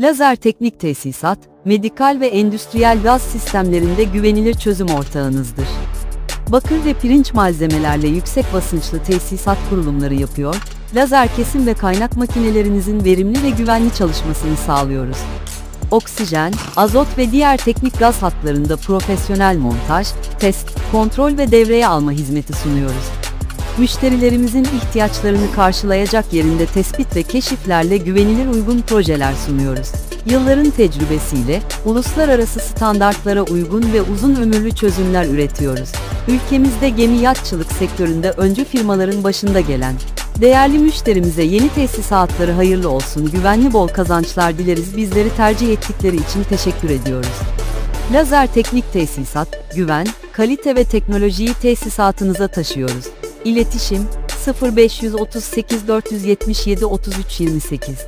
Lazer Teknik Tesisat, medikal ve endüstriyel gaz sistemlerinde güvenilir çözüm ortağınızdır. Bakır ve pirinç malzemelerle yüksek basınçlı tesisat kurulumları yapıyor, lazer kesim ve kaynak makinelerinizin verimli ve güvenli çalışmasını sağlıyoruz. Oksijen, azot ve diğer teknik gaz hatlarında profesyonel montaj, test, kontrol ve devreye alma hizmeti sunuyoruz. Müşterilerimizin ihtiyaçlarını karşılayacak yerinde tespit ve keşiflerle güvenilir uygun projeler sunuyoruz. Yılların tecrübesiyle uluslararası standartlara uygun ve uzun ömürlü çözümler üretiyoruz. Ülkemizde gemi yatçılık sektöründe öncü firmaların başında gelen Değerli müşterimize yeni tesisatları hayırlı olsun, güvenli bol kazançlar dileriz. Bizleri tercih ettikleri için teşekkür ediyoruz. Lazer Teknik Tesisat, güven, kalite ve teknolojiyi tesisatınıza taşıyoruz. İletişim 0538 477 33 28